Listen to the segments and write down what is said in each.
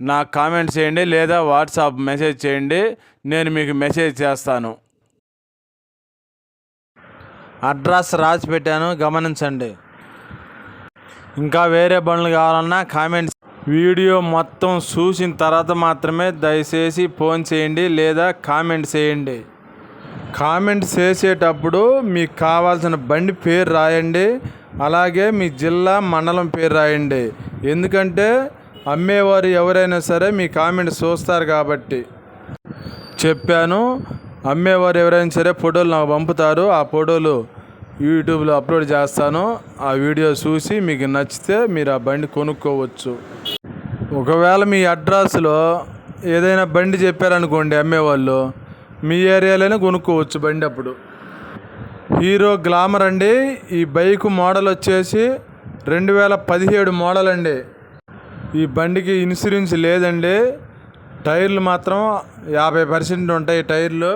నాకు కామెంట్ చేయండి లేదా వాట్సాప్ మెసేజ్ చేయండి నేను మీకు మెసేజ్ చేస్తాను. అడ్రస్ రాసి పెట్టాను గమనించండి. ఇంకా వేరే బండ్లు కావాలన్నా కామెంట్స్. వీడియో మొత్తం చూసిన తర్వాత మాత్రమే దయచేసి ఫోన్ చేయండి లేదా కామెంట్ చేయండి. కామెంట్ చేసేటప్పుడు మీకు కావాల్సిన బండి పేరు రాయండి అలాగే మీ జిల్లా మండలం పేరు రాయండి. ఎందుకంటే అమ్మేవారు ఎవరైనా సరే మీ కామెంట్ చూస్తారు కాబట్టి చెప్పాను. అమ్మేవారు ఎవరైనా సరే ఫోటోలు నాకు పంపుతారు. ఆ ఫోటోలు యూట్యూబ్లో అప్లోడ్ చేస్తాను. ఆ వీడియో చూసి మీకు నచ్చితే మీరు ఆ బండి కొనుక్కోవచ్చు. ఒకవేళ మీ అడ్రస్లో ఏదైనా బండి చెప్పారనుకోండి అమ్మేవాళ్ళు మీ ఏరియాలోనే కొనుక్కోవచ్చు బండి అప్పుడు. హీరో గ్లామర్ అండి. ఈ బైక్ మోడల్ వచ్చేసి రెండు వేల పదిహేడు మోడల్ అండి. ఈ బండికి ఇన్సూరెన్స్ లేదండి. టైర్లు మాత్రం యాభై పర్సెంట్ ఉంటాయి టైర్లు.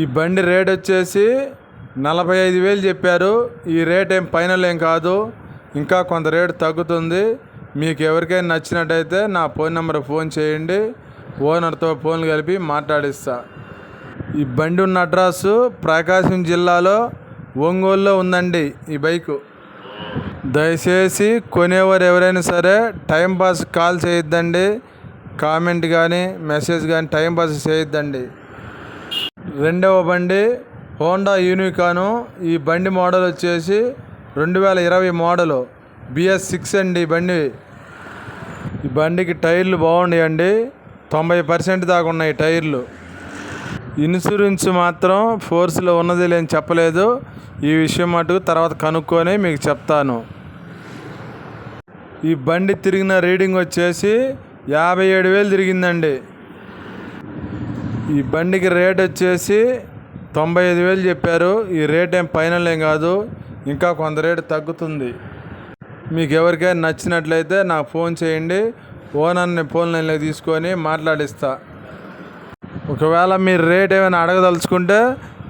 ఈ బండి రేట్ వచ్చేసి నలభై ఐదు వేలు చెప్పారు. ఈ రేట్ ఏం ఫైనల్ ఏం కాదు. ఇంకా కొంత రేటు తగ్గుతుంది. మీకు ఎవరికైనా నచ్చినట్టయితే నా ఫోన్ నెంబర్ ఫోన్ చేయండి. ఓనర్తో ఫోన్ కలిపి మాట్లాడిస్తా. ఈ బండి ఉన్న అడ్రస్ ప్రకాశం జిల్లాలో ఒంగోలులో ఉందండి ఈ బైకు. దయచేసి కొనేవారు ఎవరైనా సరే టైంపాస్ కాల్ చేయొద్దండి. కామెంట్ కానీ మెసేజ్ కానీ టైంపాస్ చేయొద్దండి. రెండవ బండి హోండా యూనికాను. ఈ బండి మోడల్ వచ్చేసి రెండు వేల ఇరవై మోడలు. బిఎస్ సిక్స్ అండి ఈ బండి. ఈ బండికి టైర్లు బాగున్నాయండి. తొంభై పర్సెంట్ దాకా ఉన్నాయి టైర్లు. ఇన్సూరెన్స్ మాత్రం ఫోర్స్లో ఉన్నది లేని చెప్పలేదు. ఈ విషయం మటుకు తర్వాత కనుక్కొని మీకు చెప్తాను. ఈ బండి తిరిగిన రీడింగ్ వచ్చేసి యాభై ఏడు వేలు తిరిగిందండి. ఈ బండికి రేట్ వచ్చేసి తొంభై ఐదు వేలు చెప్పారు. ఈ రేట్ ఏం ఫైనల్ ఏం కాదు. ఇంకా కొంత రేటు తగ్గుతుంది. మీకు ఎవరికైనా నచ్చినట్లయితే నాకు ఫోన్ చేయండి. ఓనర్ని ఫోన్ లైన్లో తీసుకొని మాట్లాడిస్తాను ఒకవేళ మీరు రేట్ ఏమైనా అడగదలుచుకుంటే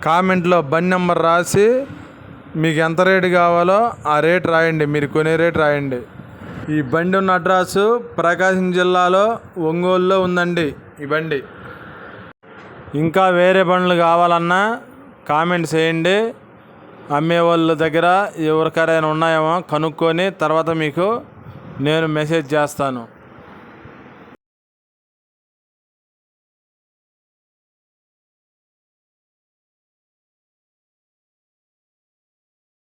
కామెంట్లో బండి నెంబర్ రాసి మీకు ఎంత రేటు కావాలో ఆ రేట్ రాయండి మీరు కొనే రేట్ రాయండి. ఈ బండి ఉన్న అడ్రస్ ప్రకాశం జిల్లాలో ఒంగోలులో ఉందండి ఈ బండి. ఇంకా వేరే బండ్లు కావాలన్నా కామెంట్ చేయండి. అమ్మే వాళ్ళ దగ్గర ఎవరికైనా ఉన్నాయేమో కనుక్కొని తర్వాత మీకు నేను మెసేజ్ చేస్తాను.